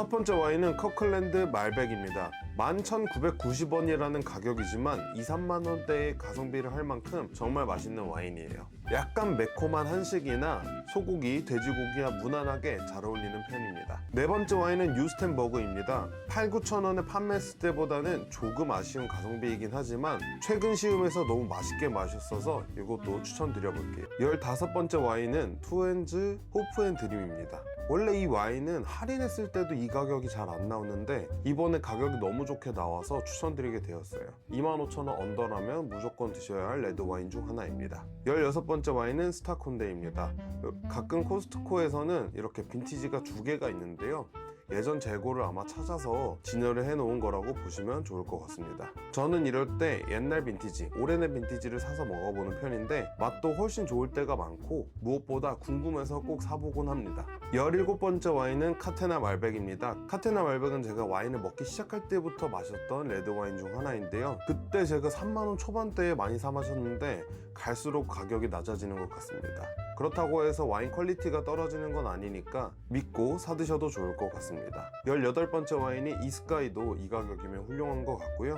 첫 번째 와인은 커클랜드 말백입니다. 11,990원이라는 가격이지만 2, 3만 원대의 가성비를 할 만큼 정말 맛있는 와인이에요. 약간 매콤한 한식이나 소고기, 돼지고기와 무난하게 잘 어울리는 편입니다. 네 번째 와인은 유스텐버그입니다. 8, 9천 원에 판매했을 때보다는 조금 아쉬운 가성비이긴 하지만 최근 시음에서 너무 맛있게 마셨어서 이것도 추천드려볼게요. 15번째 와인은 투엔즈 호프앤드림입니다. 원래 이 와인은 할인했을 때도 이 가격이 잘 안 나오는데 이번에 가격이 너무 좋게 나와서 추천드리게 되었어요. 25,000원 언더라면 무조건 드셔야 할 레드 와인 중 하나입니다. 16번째 와인은 스타콘데입니다. 가끔 코스트코에서는 이렇게 빈티지가 두 개가 있는데요. 예전 재고를 아마 찾아서 진열을 해놓은 거라고 보시면 좋을 것 같습니다. 저는 이럴 때 옛날 빈티지, 오래된 빈티지를 사서 먹어보는 편인데 맛도 훨씬 좋을 때가 많고 무엇보다 궁금해서 꼭 사보곤 합니다. 17번째 와인은 카테나 말백입니다. 카테나 말백은 제가 와인을 먹기 시작할 때부터 마셨던 레드 와인 중 하나인데요. 그때 제가 3만원 초반대에 많이 사 마셨는데 갈수록 가격이 낮아지는 것 같습니다. 그렇다고 해서 와인 퀄리티가 떨어지는 건 아니니까 믿고 사드셔도 좋을 것 같습 니다. 18번째 와인이 이스카이도 이 가격이면 훌륭한 것 같고요.